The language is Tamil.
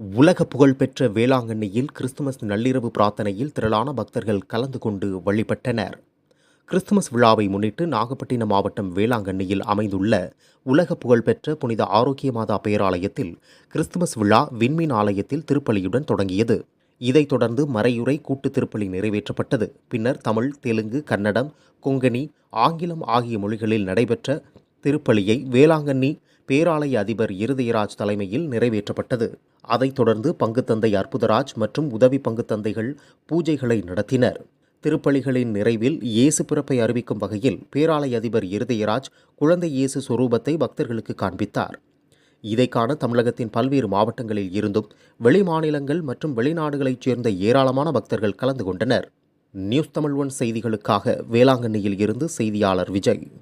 உலக புகழ்பெற்ற வேளாங்கண்ணியில் கிறிஸ்துமஸ் நள்ளிரவு பிரார்த்தனையில் திரளான பக்தர்கள் கலந்து கொண்டு வழிபட்டனர். கிறிஸ்துமஸ் விழாவை முன்னிட்டு நாகப்பட்டினம் மாவட்டம் வேளாங்கண்ணியில் அமைந்துள்ள உலக புகழ்பெற்ற புனித ஆரோக்கிய மாதா பேராலயத்தில் கிறிஸ்துமஸ் விழா விண்மீன் ஆலயத்தில் திருப்பலியுடன் தொடங்கியது. இதைத் தொடர்ந்து மறையுறை கூட்டு திருப்பலி நிறைவேற்றப்பட்டது. பின்னர் தமிழ் தெலுங்கு கன்னடம் கொங்கணி ஆங்கிலம் ஆகிய மொழிகளில் நடைபெற்ற திருப்பலியை வேளாங்கண்ணி பேராலய அதிபர் இருதயராஜ் தலைமையில் நிறைவேற்றப்பட்டது. அதைத் தொடர்ந்து பங்குத்தந்தை அற்புதராஜ் மற்றும் உதவி பங்குத்தந்தைகள் பூஜைகளை நடத்தினர். திருப்பலிகளின் நிறைவில் இயேசு பிறப்பை அறிவிக்கும் வகையில் பேராலய அதிபர் இருதயராஜ் குழந்தை இயேசு சுரூபத்தை பக்தர்களுக்கு காண்பித்தார். இதை காண தமிழகத்தின் பல்வேறு மாவட்டங்களில் இருந்தும் வெளிமாநிலங்கள் மற்றும் வெளிநாடுகளைச் சேர்ந்த ஏராளமான பக்தர்கள் கலந்து கொண்டனர். நியூஸ் தமிழ் ஒன் செய்திகளுக்காக வேளாங்கண்ணியில் இருந்து செய்தியாளர் விஜய்.